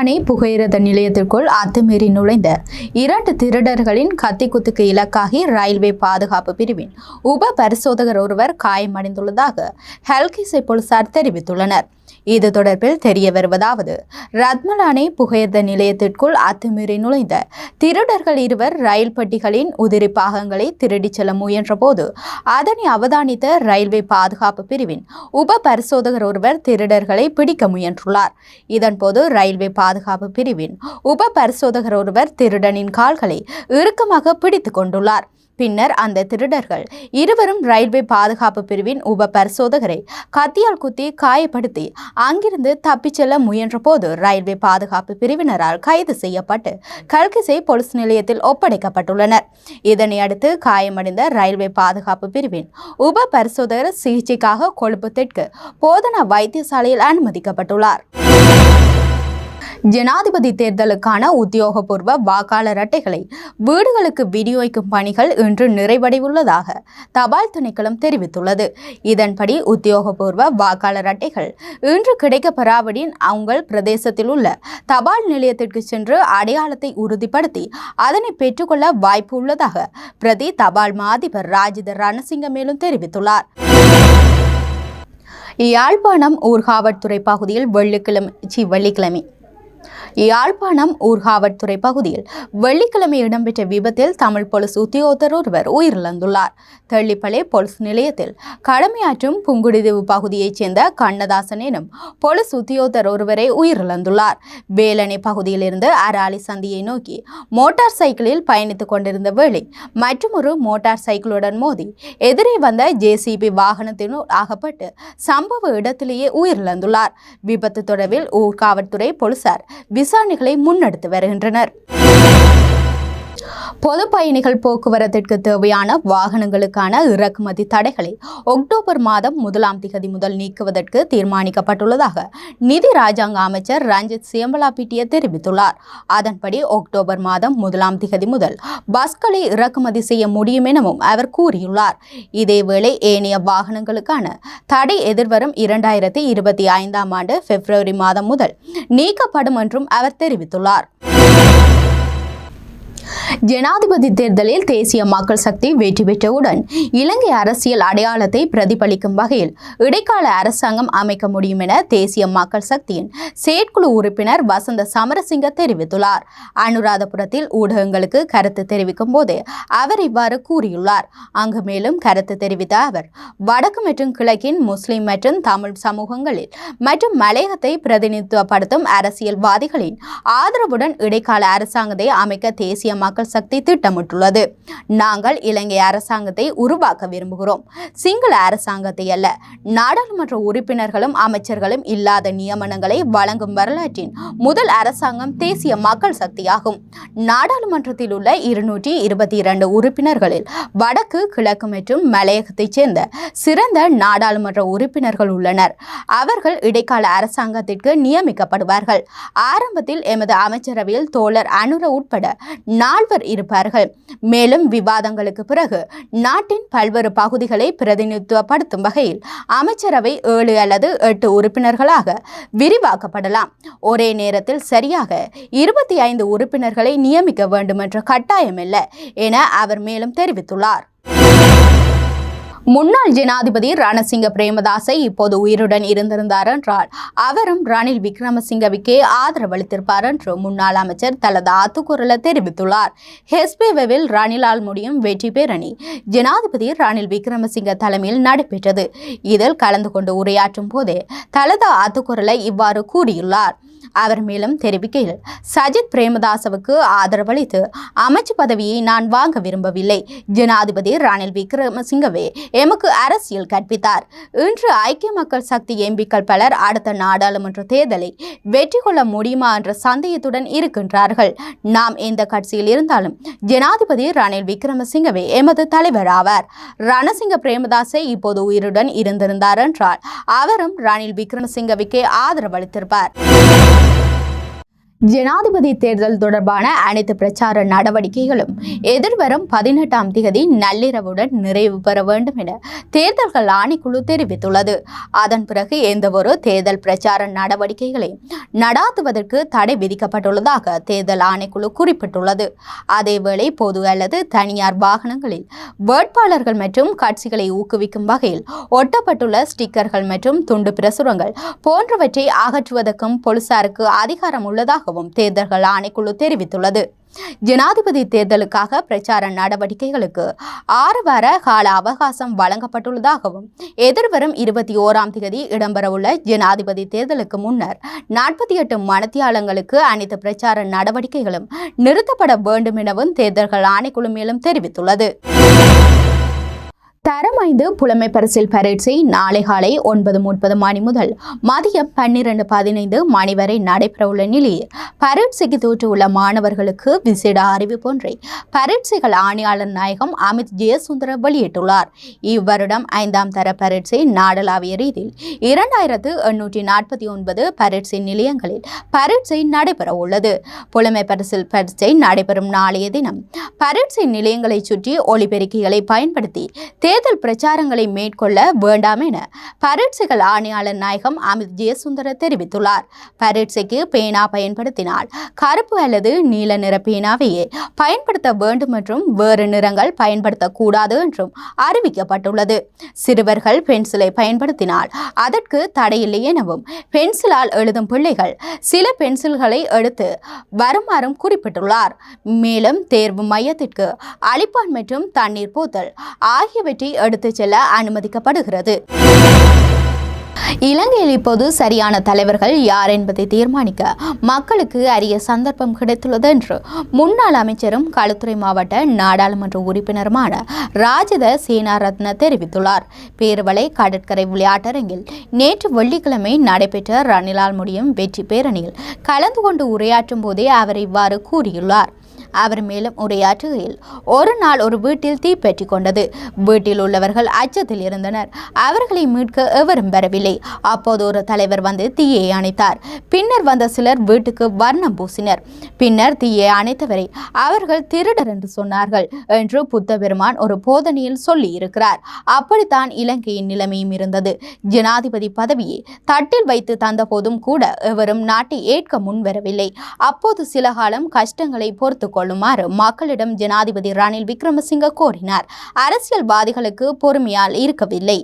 ரத்மலானே புகையிரத நிலையத்திற்குள் அத்துமீறி நுழைந்த இரண்டு திருடர்களின் கத்திக்குத்துக்கு இலக்காகி ரயில்வே பாதுகாப்பு பிரிவின் உப பரிசோதகர் ஒருவர் காயமடைந்துள்ளதாக ஹெல்கிசை போலீசார் தெரிவித்துள்ளனர். இது தொடர்பில் தெரிய வருவதாவது ரத்மலானை புகையர்த நிலையத்திற்குள் அத்துமீறி நுழைந்த திருடர்கள் இருவர் ரயில் பெட்டிகளின் உதிரி பாகங்களை திருடிச் செல்ல முயன்றபோது அதனை அவதானித்த ரயில்வே பாதுகாப்பு பிரிவின் உப பரிசோதகர் ஒருவர் திருடர்களை பிடிக்க முயன்றுள்ளார். இதன்போது ரயில்வே பாதுகாப்பு பிரிவின் உப பரிசோதகர் ஒருவர் திருடனின் கால்களை இறுக்கமாக பிடித்துக் கொண்டுள்ளார். பின்னர் அந்த திருடர்கள் இருவரும் ரயில்வே பாதுகாப்பு பிரிவின் உப பரிசோதகரை கத்தியால் குத்தி காயப்படுத்தி அங்கிருந்து தப்பிச் செல்ல முயன்றபோது ரயில்வே பாதுகாப்பு பிரிவினரால் கைது செய்யப்பட்டு கல்கிசை போலீஸ் நிலையத்தில் ஒப்படைக்கப்பட்டுள்ளனர். இதனையடுத்து காயமடைந்த ரயில்வே பாதுகாப்பு பிரிவின் உப பரிசோதகர் சிகிச்சைக்காக கொழும்பு தெற்கு போதனா வைத்தியசாலையில் அனுமதிக்கப்பட்டுள்ளார். ஜனாதிபதி தேர்தலுக்கான உத்தியோகபூர்வ வாக்காளர் அட்டைகளை வீடுகளுக்கு விநியோகிக்கும் பணிகள் இன்று நிறைவடைவுள்ளதாக தபால் திணைக்களம் தெரிவித்துள்ளது. இதன்படி உத்தியோகபூர்வ வாக்காளர் அட்டைகள் இன்று கிடைக்கப்பெறாவிடின் அவங்கள் பிரதேசத்தில் உள்ள தபால் நிலையத்திற்கு சென்று அடையாளத்தை உறுதிப்படுத்தி அதனை பெற்றுக்கொள்ள வாய்ப்பு உள்ளதாக பிரதி தபால் மாதிபர் ராஜித ரணசிங்க மேலும் தெரிவித்துள்ளார். யாழ்ப்பாணம் ஊர்காவற்துறை பகுதியில் வெள்ளிக்கிழமை சி வெள்ளிக்கிழமை யாழ்ப்பாணம் ஊர்காவற்துறை பகுதியில் வெள்ளிக்கிழமை இடம்பெற்ற விபத்தில் தமிழ் போலீஸ் உத்தியோகத்தர் ஒருவர் உயிரிழந்துள்ளார். தெள்ளிப்பளை போலீஸ் நிலையத்தில் கடமையாற்றும் புங்குடிதீவு பகுதியைச் சேர்ந்த கண்ணதாசன் எனும் போலீஸ் உத்தியோகத்தர் ஒருவரை உயிரிழந்துள்ளார். வேலணை பகுதியிலிருந்து அராலி சந்தியை நோக்கி மோட்டார் சைக்கிளில் பயணித்துக் கொண்டிருந்த வேளை மற்றொரு மோட்டார் சைக்கிளுடன் மோதி எதிரே வந்த ஜேசிபி வாகனத்தினுள் ஆகப்பட்டு சம்பவ இடத்திலேயே உயிரிழந்துள்ளார். விபத்து தொடர்பில் ஊர்காவல்துறை போலீசார் விசாரணைகளை முன்னெடுத்து வருகின்றனர். பொது பயணிகள் போக்குவரத்திற்கு தேவையான வாகனங்களுக்கான இறக்குமதி தடைகளை அக்டோபர் மாதம் முதலாம் திகதி முதல் நீக்குவதற்கு தீர்மானிக்கப்பட்டுள்ளதாக நிதி ராஜாங்க அமைச்சர் ரஞ்சித் சியம்பலாபிட்டிய தெரிவித்துள்ளார். அதன்படி அக்டோபர் மாதம் முதலாம் திகதி முதல் பஸ்களை இறக்குமதி செய்ய முடியும் எனவும் அவர் கூறியுள்ளார். இதேவேளை ஏனைய வாகனங்களுக்கான தடை எதிர்வரும் இரண்டாயிரத்தி இருபத்தி ஐந்தாம் ஆண்டு பிப்ரவரி மாதம் முதல் நீக்கப்படும் என்றும் அவர் தெரிவித்துள்ளார். ஜனாதிபதி தேர்தலில் தேசிய மக்கள் சக்தி வெற்றி பெற்றவுடன் இலங்கை அரசியல் அடையாளத்தை பிரதிபலிக்கும் வகையில் இடைக்கால அரசாங்கம் அமைக்க முடியும் என தேசிய மக்கள் சக்தியின் செயற்குழு உறுப்பினர் வசந்த சமரசிங்க தெரிவித்துள்ளார். அனுராதபுரத்தில் ஊடகங்களுக்கு கருத்து தெரிவிக்கும் போது அவர் இவ்வாறு கூறியுள்ளார். அங்கு மேலும் கருத்து தெரிவித்த அவர் வடக்கு மற்றும் கிழக்கின் முஸ்லிம் மற்றும் தமிழ் சமூகங்களில் மற்றும் மலையகத்தை பிரதிநிதித்துவப்படுத்தும் அரசியல்வாதிகளின் ஆதரவுடன் இடைக்கால அரசாங்கத்தை அமைக்க தேசிய மக்கள் சக்தி திட்டமிட்டுள்ளது. நாங்கள் இலங்கை அரசாங்கத்தை உருவாக்க விரும்புகிறோம். சிங்கள அரசாங்கத்தை அல்ல நாடாளுமன்ற உறுப்பினர்களும் அமைச்சர்களும் இல்லாத நியமனங்களை வழங்கும் வரலாற்றின் முதல் அரசாங்கம் தேசிய மக்கள் சக்தியாகும். நாடாளுமன்றத்தில் உள்ள இருநூற்றி இருபத்தி இரண்டு உறுப்பினர்களில் வடக்கு கிழக்கு மற்றும் மலையகத்தைச் சேர்ந்த சிறந்த நாடாளுமன்ற உறுப்பினர்கள் உள்ளனர். அவர்கள் இடைக்கால அரசாங்கத்திற்கு நியமிக்கப்படுவார்கள். ஆரம்பத்தில் எமது அமைச்சரவையில் தோழர் அனுர உட்பட நால்வர் இருப்பார்கள். மேலும் விவாதங்களுக்கு பிறகு நாட்டின் பல்வேறு பகுதிகளை பிரதிநிதித்துவப்படுத்தும் வகையில் அமைச்சரவை ஏழு அல்லது எட்டு உறுப்பினர்களாக விரிவாக்கப்படலாம். ஒரே நேரத்தில் சரியாக இருபத்தி ஐந்து உறுப்பினர்களை நியமிக்க வேண்டும் என்ற கட்டாயமில்லை என அவர் மேலும் தெரிவித்துள்ளார். முன்னாள் ஜனாதிபதி ரணசிங்க பிரேமதாசை இப்போது உயிருடன் இருந்திருந்தார் என்றால் அவரும் ரணில் விக்ரமசிங்கவுக்கே ஆதரவளித்திருப்பார் என்று முன்னாள் அமைச்சர் தனது ஆத்துக்குரல தெரிவித்துள்ளார். ஹெஸ்பேவில் ரணிலால் முடியும் வெற்றி பேரணி ஜனாதிபதி ரணில் விக்ரமசிங்க தலைமையில் நடைபெற்றது. இதில் கலந்து கொண்டு உரையாற்றும் போதே தலதா ஆத்துக்குரலை இவ்வாறு கூறியுள்ளார். அவர் மேலும் தெரிவிக்கையில் சஜித் பிரேமதாசவுக்கு ஆதரவளித்து அமைச்சு பதவியை நான் வாங்க விரும்பவில்லை. ஜனாதிபதி ரணில் விக்ரமசிங்கவே எமக்கு அரசியல் கற்பித்தார். இன்று ஐக்கிய மக்கள் சக்தி எம்பிக்கள் பலர் அடுத்த நாடாளுமன்ற தேர்தலை வெற்றி கொள்ள முடியுமா என்ற சந்தேகத்துடன் இருக்கின்றார்கள். நாம் எந்த கட்சியில் இருந்தாலும் ஜனாதிபதி ரணில் விக்ரமசிங்கவே எமது தலைவர் ஆவார். ரணசிங்க பிரேமதாசை இப்போது உயிருடன் இருந்திருந்தார் என்றால் அவரும் ரணில் விக்ரமசிங்கவுக்கே ஆதரவளித்திருப்பார். ஜனாதிபதி தேர்தல் தொடர்பான அனைத்து பிரச்சார நடவடிக்கைகளும் எதிர்வரும் பதினெட்டாம் தேதி நள்ளிரவுடன் நிறைவு பெற வேண்டும் என தேர்தல்கள் ஆணைக்குழு தெரிவித்துள்ளது. அதன் பிறகு எந்தவொரு தேர்தல் பிரச்சார நடவடிக்கைகளை நடாத்துவதற்கு தடை விதிக்கப்பட்டுள்ளதாக தேர்தல் ஆணைக்குழு குறிப்பிட்டுள்ளது. அதேவேளை பொது அல்லது தனியார் வாகனங்களில் வேட்பாளர்கள் மற்றும் கட்சிகளை ஊக்குவிக்கும் வகையில் ஒட்டப்பட்டுள்ள ஸ்டிக்கர்கள் மற்றும் துண்டு பிரசுரங்கள் போன்றவற்றை அகற்றுவதற்கும் போலீசாருக்கு அதிகாரம் உள்ளதாகவும் தேர்தல்கள் ஆணைக்குழு தெரிவித்துள்ளது. ஜனாதிபதி தேர்தலுக்காக பிரச்சார நடவடிக்கைகளுக்கு ஆறு வார கால அவகாசம் வழங்கப்பட்டுள்ளதாகவும் எதிர்வரும் இருபத்தி ஓராம் தேதி இடம்பெறவுள்ள ஜனாதிபதி தேர்தலுக்கு முன்னர் நாற்பத்தி எட்டு மனத்தியாளங்களுக்கு அனைத்து பிரச்சார நடவடிக்கைகளும் நிறுத்தப்பட வேண்டும் எனவும் தேர்தல்கள் ஆணைக்குழு மேலும் தெரிவித்துள்ளது. தரம் புலமை பரிசில் பரீட்சை நாளை காலை ஒன்பது முப்பது மணி முதல் மதியம் பன்னிரண்டு பதினைந்து மணி வரை நடைபெறவுள்ள நிலையில் பரீட்சைக்கு தோற்றுள்ள மாணவர்களுக்கு விசேட அறிவிப்பு ஒன்றை பரீட்சைகள் ஆணையாளர் நாயகம் அமித் ஜெயசுந்தர வெளியிட்டுள்ளார். இவ்வருடம் ஐந்தாம் தர பரீட்சை நாடளாவிய ரீதியில் இரண்டாயிரத்து எண்ணூற்றி நாற்பத்தி ஒன்பது பரீட்சை நிலையங்களில் பரீட்சை நடைபெற உள்ளது புலமை பரிசில் பரீட்சை நடைபெறும் நாளைய தினம் பரீட்சை நிலையங்களை சுற்றி ஒலிபெருக்கிகளை பயன்படுத்தி தேர்தல் பிரச்சாரங்களை மேற்கொள்ள வேண்டாம் என பரீட்சைகள் ஆணையாளர் நாயகம் அமித் ஜெயசுந்தர தெரிவித்துள்ளார். பரீட்சைக்கு பேனா பயன்படுத்தினால் கருப்பு அல்லது நீல நிற பேனாவையே பயன்படுத்த வேண்டும் என்றும் வேறு நிறங்கள் பயன்படுத்தக்கூடாது என்றும் அறிவிக்கப்பட்டுள்ளது. சிறுவர்கள் பென்சிலை பயன்படுத்தினால் அதற்கு தடையில்லை எனவும் பென்சிலால் எழுதும் பிள்ளைகள் சில பென்சில்களை எடுத்து வருமாறும் குறிப்பிட்டுள்ளார். மேலும் தேர்வு மையத்திற்கு அழிப்பான் மற்றும் தண்ணீர் போத்தல் ஆகியவற்றை எடுத்து எடுத்துச் செல்ல அனுமதிக்கப்படுகிறது. இலங்கையில் இப்போது சரியான தலைவர்கள் யார் என்பதை தீர்மானிக்க மக்களுக்கு அரிய சந்தர்ப்பம் கிடைத்துள்ளது என்று முன்னாள் அமைச்சரும் களுத்துறை மாவட்ட நாடாளுமன்ற உறுப்பினருமான ராஜத சேனாரத்ன தெரிவித்துள்ளார். பேருவளை கடற்கரை விளையாட்டரங்கில் நேற்று வெள்ளிக்கிழமை நடைபெற்ற ரணிலால் முடியும் வெற்றி பேரணியில் கலந்து கொண்டு உரையாற்றும் போதே அவர் இவ்வாறு கூறியுள்ளார். அவர் மேலும் உரையாற்றுகையில் ஒரு நாள் ஒரு வீட்டில் தீப்பற்றி கொண்டது வீட்டில் உள்ளவர்கள் அச்சத்தில் இருந்தனர். அவர்களை மீட்க எவரும் வரவில்லை. அப்போது ஒரு தலைவர் வந்து தீயை அணைத்தார். பின்னர் வந்த சிலர் வீட்டுக்கு வர்ணம் பூசினர். பின்னர் தீயை அணைத்தவரை அவர்கள் திருடர் என்று சொன்னார்கள் என்று புத்த பெருமான் ஒரு போதனையில் சொல்லி இருக்கிறார் அப்படித்தான் இலங்கையின் நிலைமையும் இருந்தது. ஜனாதிபதி பதவியை தட்டில் வைத்து தந்தபோதும் கூட எவரும் நாட்டை ஏற்க முன்வரவில்லை அப்போது சில காலம் கஷ்டங்களை பொறுத்து கொள்ளுமாறு மக்களிடம் ஜனாதிபதி ரணில் விக்ரமசிங்க கோரினார். அரசியல்வாதிகளுக்கு பொறுமையால் இருக்கவில்லை.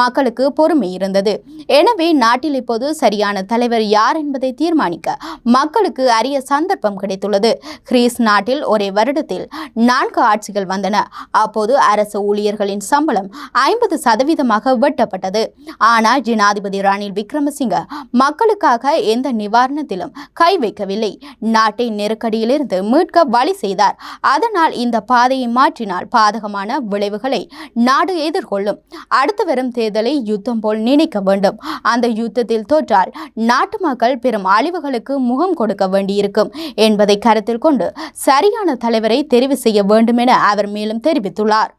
மக்களுக்கு பொறுமை இருந்தது. எனவே நாட்டில் இப்போது சரியான தலைவர் யார் என்பதை தீர்மானிக்க மக்களுக்கு அரிய சந்தர்ப்பம் கிடைத்துள்ளது. கிரீஸ் நாட்டில் ஒரே வருடத்தில் நான்கு ஆட்சிகள் வந்தன. அப்போது அரசு ஊழியர்களின் சம்பளம் ஐம்பது சதவீதமாக வெட்டப்பட்டது. ஆனால் ஜனாதிபதி ரணில் விக்ரமசிங்க மக்களுக்காக எந்த நிவாரணத்திலும் கை வைக்கவில்லை. நாட்டை நெருக்கடியிலிருந்து மீட்க காலி செய்தார். அதனால் இந்த பாதையை மாற்றினால் பாதகமான விளைவுகளை நாடு எதிர்கொள்ளும். அடுத்து வரும் தேர்தலை யுத்தம் போல் நினைக்க வேண்டும். அந்த யுத்தத்தில் தோற்றால் நாட்டு மக்கள் பெரும் அழிவுகளுக்கு முகம் கொடுக்க வேண்டியிருக்கும் என்பதை கருத்தில் கொண்டு சரியான தலைவரை தெரிவு செய்ய வேண்டும் என அவர் மேலும் தெரிவித்துள்ளார்.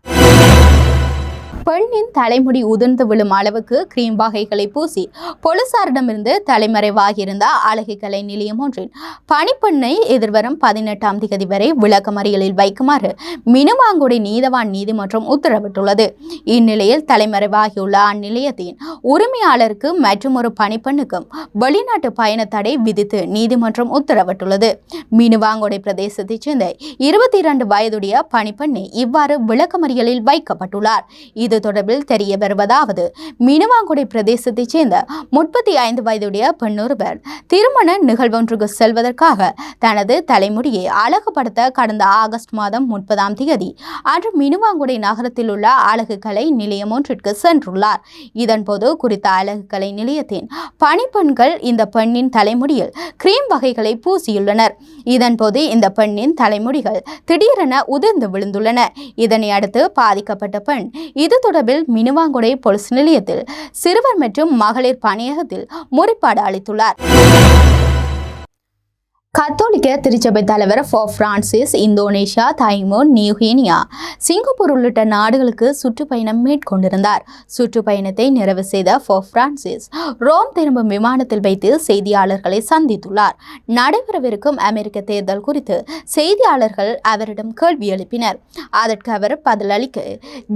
பெண்ணின் தலைமுடி உதிர்ந்து விழும் அளவுக்கு கிரீம் வகைகளை பூசி போலீசாரிடமிருந்து தலைமறைவாகியிருந்த அழகு கலை நிலையம் ஒன்றின் பணிப்பெண்ணை எதிர்வரும் பதினெட்டாம் திகதி வரை விளக்கமறியலில் வைக்குமாறு மினுவாங்குடி நீதவான் நீதிமன்றம் உத்தரவிட்டுள்ளது. இந்நிலையில் தலைமறைவாகியுள்ள அந்நிலையத்தின் உரிமையாளருக்கு மற்றும் ஒரு பணிப்பெண்ணுக்கும் வெளிநாட்டு பயண தடை விதித்து நீதிமன்றம் உத்தரவிட்டுள்ளது. மினுவாங்குடை பிரதேசத்தைச் சேர்ந்த இருபத்தி இரண்டு வயதுடைய பணிப்பெண்ணை இவ்வாறு விளக்கமறியலில் வைக்கப்பட்டுள்ளார். இது தொடர்பில் தெரிய வருவதாவது. மீனவாங்குடி பிரதேசத்தைச் சேர்ந்த முப்பத்தி ஐந்து வயதுடைய பெண்ணொருவர் திருமண நிகழ்வொன்றுக்கு செல்வதற்காக தனது தலைமுடியை அழகுபடுத்த கடந்த ஆகஸ்ட் மாதம் முப்பதாம் தேதி அன்று மினுவாங்குடி நகரத்தில் உள்ள அழகு கலை நிலையம் ஒன்றிற்கு சென்றுள்ளார். இதன்போது குறித்த அழகு கலை நிலையத்தின் பணிப்பெண்கள் இந்த பெண்ணின் தலைமுடியில் கிரீம் வகைகளை பூசியுள்ளனர். இதன்போது இந்த பெண்ணின் தலைமுடிகள் திடீரென உதிர்ந்து விழுந்துள்ளன. இதனை அடுத்து பாதிக்கப்பட்ட பெண் இது தொடர்பில் மினுவாங்குடை பொலிஸ் நிலையத்தில் சிறுவர் மற்றும் மகளிர் பணியகத்தில் முறைப்பாடு அளித்துள்ளார். கத்தோலிக்க திருச்சபை தலைவர் pope Francis Indonesia Timor New Guinea Singapore உள்ளிட்ட நாடுகளுக்கு சுற்றுப்பயணம் மேற்கொண்டிருந்தார். சுற்றுப்பயணத்தை நிறைவு செய்த ஃபார் பிரான்சிஸ் ரோம் திரும்பும் விமானத்தில் வைத்து செய்தியாளர்களை சந்தித்துள்ளார். நடைபெறவிருக்கும் அமெரிக்க தேர்தல் குறித்து செய்தியாளர்கள் அவரிடம் கேள்வி எழுப்பினர். அதற்கு அவர் பதிலளிக்க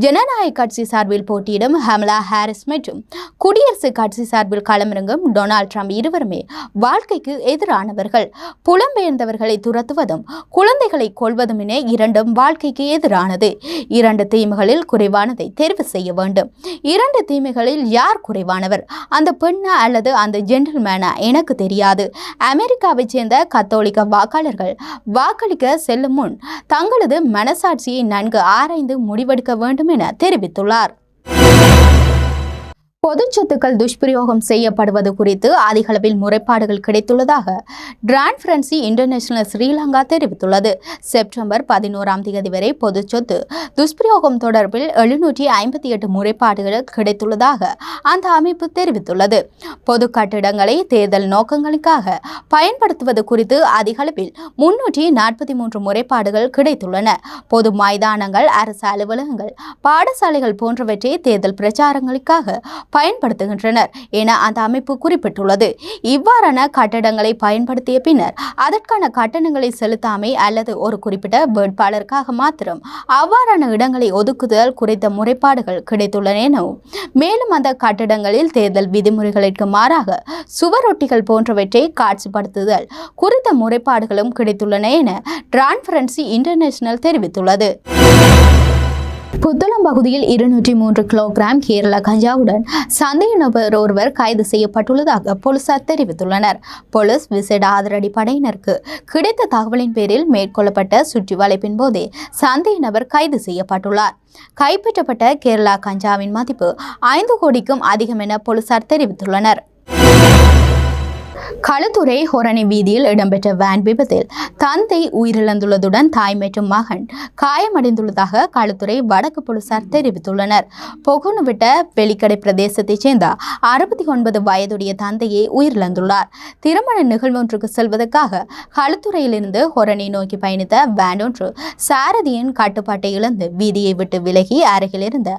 ஜனநாயக கட்சி சார்பில் போட்டியிடும் ஹமலா ஹாரிஸ் மற்றும் குடியரசுக் கட்சி சார்பில் களமிறங்கும் டொனால்ட் ட்ரம்ப் இருவருமே வாழ்க்கைக்கு எதிரானவர்கள். புலம்பெயர்ந்தவர்களை துரத்துவதும் குழந்தைகளை கொள்வதும் என இரண்டும் வாழ்க்கைக்கு எதிரானது. இரண்டு தீமைகளில் குறைவானதை தேர்வு செய்ய வேண்டும். இரண்டு தீமைகளில் யார் குறைவானவர்? அந்த பெண்ணா அல்லது அந்த ஜென்டில்மேனா எனக்கு தெரியாது. அமெரிக்காவைச் சேர்ந்த கத்தோலிக்க வாக்காளர்கள் வாக்களிக்க செல்லும் முன் தங்களது மனசாட்சியை நன்கு ஆராய்ந்து முடிவெடுக்க வேண்டும் என தெரிவித்துள்ளார். பொது சொத்துக்கள் துஷ்பிரயோகம் செய்யப்படுவது குறித்து அதிகளவில் முறைப்பாடுகள் கிடைத்துள்ளதாக டிரான்ஃபரன்சி இன்டர்நேஷனல் ஸ்ரீலங்கா தெரிவித்துள்ளது. செப்டம்பர் பதினோராம் தேதி வரை பொது சொத்து துஷ்பிரயோகம் தொடர்பில் எழுநூற்றி ஐம்பத்தி எட்டு முறைப்பாடுகள் கிடைத்துள்ளதாக அந்த அமைப்பு தெரிவித்துள்ளது. பொது கட்டிடங்களை தேர்தல் நோக்கங்களுக்காக பயன்படுத்துவது குறித்து அதிகளவில் முன்னூற்றி நாற்பத்தி மூன்று முறைப்பாடுகள் கிடைத்துள்ளன. பொது மைதானங்கள் அரசு அலுவலகங்கள் பாடசாலைகள் போன்றவற்றை தேர்தல் பிரச்சாரங்களுக்காக பயன்படுத்துகின்றனர் என அந்த அமைப்பு குறிப்பிட்டுள்ளது. இவ்வாறான கட்டடங்களை பயன்படுத்திய பின்னர் அதற்கான கட்டணங்களை செலுத்தாமை அல்லது ஒரு குறிப்பிட்ட வேட்பாளருக்காக மாத்திரம் அவ்வாறான இடங்களை ஒதுக்குதல் குறித்த முறைப்பாடுகள் கிடைத்துள்ளன எனவும் மேலும் அந்த கட்டடங்களில் தேர்தல் விதிமுறைகளுக்கு மாறாக சுவரொட்டிகள் போன்றவற்றை காட்சிப்படுத்துதல் குறித்த முறைப்பாடுகளும் கிடைத்துள்ளன என டிரான்ஸ்பரன்சி இன்டர்நேஷனல் தெரிவித்துள்ளது. புத்தளம் பகுதியில் இருநூற்றி மூன்று கிலோகிராம் கேரள கஞ்சாவுடன் சந்தேக நபர் ஒருவர் கைது செய்யப்பட்டுள்ளதாக போலீசார் தெரிவித்துள்ளனர். போலீஸ் விசேட ஆதரடி படையினருக்கு கிடைத்த தகவலின் பேரில் மேற்கொள்ளப்பட்ட சுற்றி வளைப்பின் போதே சந்தேக நபர் கைது செய்யப்பட்டுள்ளார். கைப்பற்றப்பட்ட கேரளா கஞ்சாவின் மதிப்பு ஐந்து கோடிக்கும் அதிகம் என போலீசார் தெரிவித்துள்ளனர். களுத்துறை ஹொரணி வீதியில் இடம்பெற்ற வேன் விபத்தில் தந்தை உயிரிழந்துள்ளதுடன் தாய் மற்றும் மகன் காயமடைந்துள்ளதாக களுத்துறை வடக்கு போலீசார் தெரிவித்துள்ளனர். பொகுனுவிட்ட வெளிக்கடை பிரதேசத்தைச் சேர்ந்த அறுபத்தி ஒன்பது வயதுடைய தந்தையை உயிரிழந்துள்ளார். திருமண நிகழ்வொன்றுக்கு செல்வதற்காக களுத்துறையிலிருந்து ஹொரணி நோக்கி பயணித்த வேன் ஒன்று சாரதியின் கட்டுப்பாட்டை இழந்து வீதியை விட்டு விலகி அருகில் இருந்த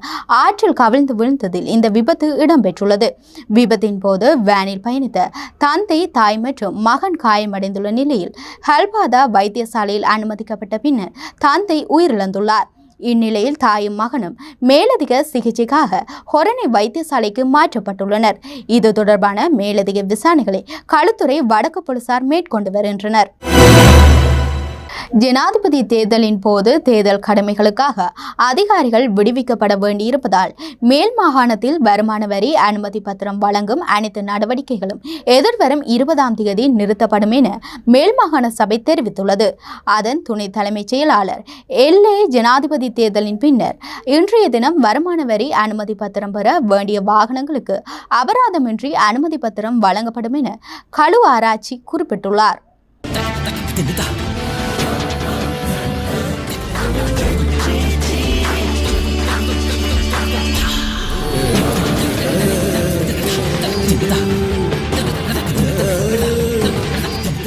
ஆற்றில் கவிழ்ந்து விழுந்ததில் இந்த விபத்து இடம்பெற்றுள்ளது. விபத்தின் போது வேனில் பயணித்த தந்தை தாய் மற்றும் மகன் காயமடைந்துள்ள நிலையில் ஹல்பாதா வைத்தியசாலையில் அனுமதிக்கப்பட்ட பின்னர் தந்தை உயிரிழந்துள்ளார். இந்நிலையில் தாயும் மகனும் மேலதிக சிகிச்சைக்காக ஹொரணி வைத்தியசாலைக்கு மாற்றப்பட்டுள்ளனர். இது தொடர்பான மேலதிக விசாரணைகளை களுத்துறை வடக்கு போலீசார் மேற்கொண்டு வருகின்றனர். ஜனாதிபதி தேர்தலின் போது தேர்தல் கடமைகளுக்காக அதிகாரிகள் விடுவிக்கப்பட வேண்டியிருப்பதால் மேல் மாகாணத்தில் வருமான வரி அனுமதி பத்திரம் வழங்கும் அனைத்து நடவடிக்கைகளும் எதிர்வரும் இருபதாம் தேதி நிறுத்தப்படும் என மேல் மாகாண சபை தெரிவித்துள்ளது. அதன் துணை தலைமைச் செயலாளர் எல்ஏ ஜனாதிபதி தேர்தலின் பின்னர் இன்றைய தினம் வருமான வரி அனுமதி பத்திரம் பெற வேண்டிய வாகனங்களுக்கு அபராதமின்றி அனுமதி பத்திரம் வழங்கப்படும் என களு ஆராய்ச்சி குறிப்பிட்டுள்ளார்.